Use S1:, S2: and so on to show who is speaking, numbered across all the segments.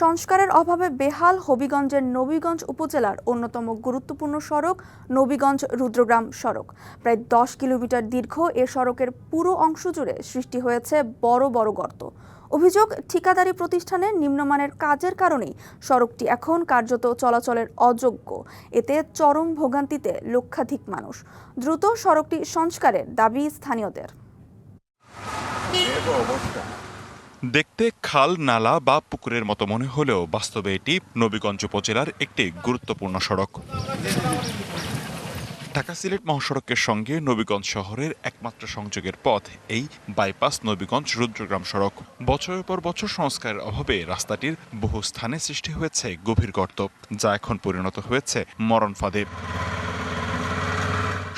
S1: সংস্কারের অভাবে বেহাল হবিগঞ্জের নবীগঞ্জ উপজেলার অন্যতম গুরুত্বপূর্ণ সড়ক নবীগঞ্জ রুদ্রগ্রাম সড়ক। প্রায় দশ কিলোমিটার দীর্ঘ এ সড়কের পুরো অংশ জুড়ে সৃষ্টি হয়েছে বড় বড় গর্ত। অভিযোগ, ঠিকাদারি প্রতিষ্ঠানের নিম্নমানের কাজের কারণেই সড়কটি এখন কার্যত চলাচলের অযোগ্য। এতে চরম ভোগান্তিতে লক্ষাধিক মানুষ। দ্রুত সড়কটি সংস্কারের দাবি স্থানীয়দের।
S2: দেখতে খাল, নালা বা পুকুরের মতো মনে হলেও বাস্তবে এটি নবীগঞ্জ উপজেলার একটি গুরুত্বপূর্ণ সড়ক। ঢাকা সিলেট মহাসড়কের সঙ্গে নবীগঞ্জ শহরের একমাত্র সংযোগের পথ এই বাইপাস নবীগঞ্জ রুদ্রগ্রাম সড়ক। বছরের পর বছর সংস্কারের অভাবে রাস্তাটির বহু স্থানে সৃষ্টি হয়েছে গভীর গর্ত, যা এখন পরিণত হয়েছে মরণ ফাঁদে।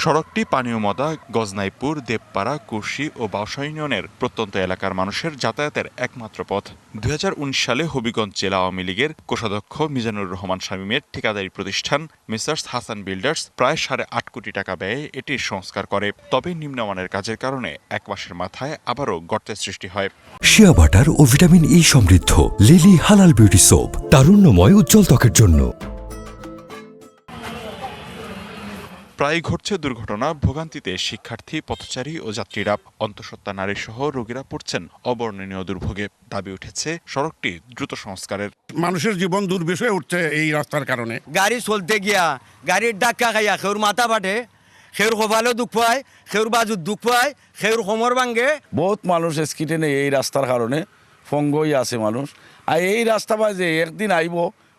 S2: সড়কটি পানীয় মদা, গজনাইপুর, দেবপাড়া কুর্শি ও বাউসা ইউনিয়নের প্রত্যন্ত এলাকার মানুষের যাতায়াতের একমাত্র পথ। দু হাজার উনিশ সালে হবিগঞ্জ জেলা আওয়ামী লীগের কোষাধ্যক্ষ মিজানুর রহমান শামীমের ঠিকাদারি প্রতিষ্ঠান মিসার্স হাসান বিল্ডার্স প্রায় সাড়ে আট কোটি টাকা ব্যয়ে এটির সংস্কার করে। তবে নিম্নমানের কাজের কারণে এক মাসের মাথায় আবারও গর্তের সৃষ্টি হয়।
S3: শিয়া বাটার ও ভিটামিন ই সমৃদ্ধ, লিলি হালাল বিউটি সোপ, তারুণ্যময় উজ্জ্বল ত্বকের জন্য।
S2: প্রায় ঘটছে দুর্ঘটনা। ভোগান্তিতে শিক্ষার্থী পথচারী ও যাত্রীরা অন্তঃসত্ত্বা নারী সহ রোগীরা পড়ছেন অবর্ণনীয় দুর্ভোগে। দাবি উঠেছে সড়কটি দ্রুত সংস্কারের।
S4: মানুষের জীবন দুর্বিষয়ে উঠছে এই রাস্তার কারণে।
S5: গাড়ি চলতে গিয়া গাড়ির ডাক্কা খাইয়া সেউর মাথা ফাটে সেউর কপালেও দুঃখ পায় সেউর বাজুত দুঃখ পায় সেউর কোমর ভাঙ্গে
S6: বহুত মানুষ স্কিটে নেই এই রাস্তার কারণে ফঙ্গই আছে মানুষ। আর এই রাস্তা বা যে একদিন আইব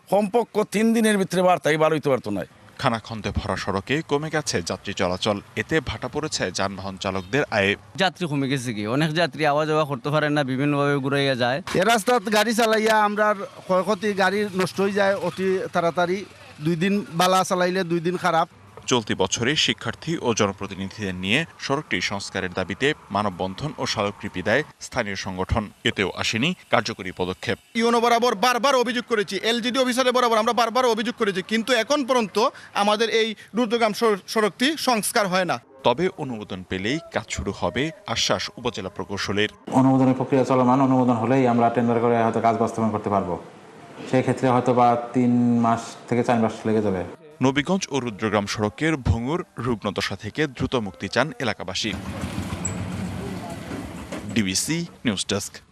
S6: কমপক্ষ তিন দিনের ভিতরে বার্তাই বার হইতে পারতো না
S2: খানাখন্দে ভরা সড়কে কমে গেছে যাত্রী চলাচল। এতে ভাটা পড়েছে যানবাহন চালকদের আয়ে।
S7: যাত্রী কমে গেছে কি? অনেক যাত্রী আওয়া যাওয়া করতে পারে না বিভিন্নভাবে ঘুরাইয়া যায়।
S8: এ রাস্তাত গাড়ি চালাইয়া আমরা ক্ষয়ক্ষতি গাড়ি নষ্ট হয়ে যায় অতি তাড়াতাড়ি। দুই দিন বালা চালাইলে দুই দিন খারাপ।
S2: চলতি বছরে শিক্ষার্থী ও জনপ্রতিনিধিদের নিয়ে সড়কটি সংস্কারের দাবিতে মানববন্ধন ও স্মারকলিপি দেয় স্থানীয় সংগঠন। এতেও আসেনি কার্যকরী পদক্ষেপ।
S4: ইউনো বরাবর বারবার অভিযোগ করেছি এলজিডি অফিসারের বরাবর আমরা বারবার অভিযোগ করেছি কিন্তু এখন পর্যন্ত আমাদের এই সড়- সড়কটি সংস্কার হয় না।
S2: তবে অনুমোদন পেলেই কাজ শুরু হবে আশ্বাস উপজেলা প্রকৌশলের।
S9: অনুমোদনের প্রক্রিয়া চলমান অনুমোদন হলেই আমরা টেন্ডার করে হয়তো কাজ বাস্তবায়ন করতে পারব। সেই ক্ষেত্রে হয়তো বা তিন মাস থেকে চার মাস লেগে যাবে।
S2: নবীগঞ্জ ও রুদ্রগ্রাম সড়কের ভঙ্গুর রুগ্নদশা থেকে দ্রুত মুক্তি চান এলাকাবাসী। DBC news desk.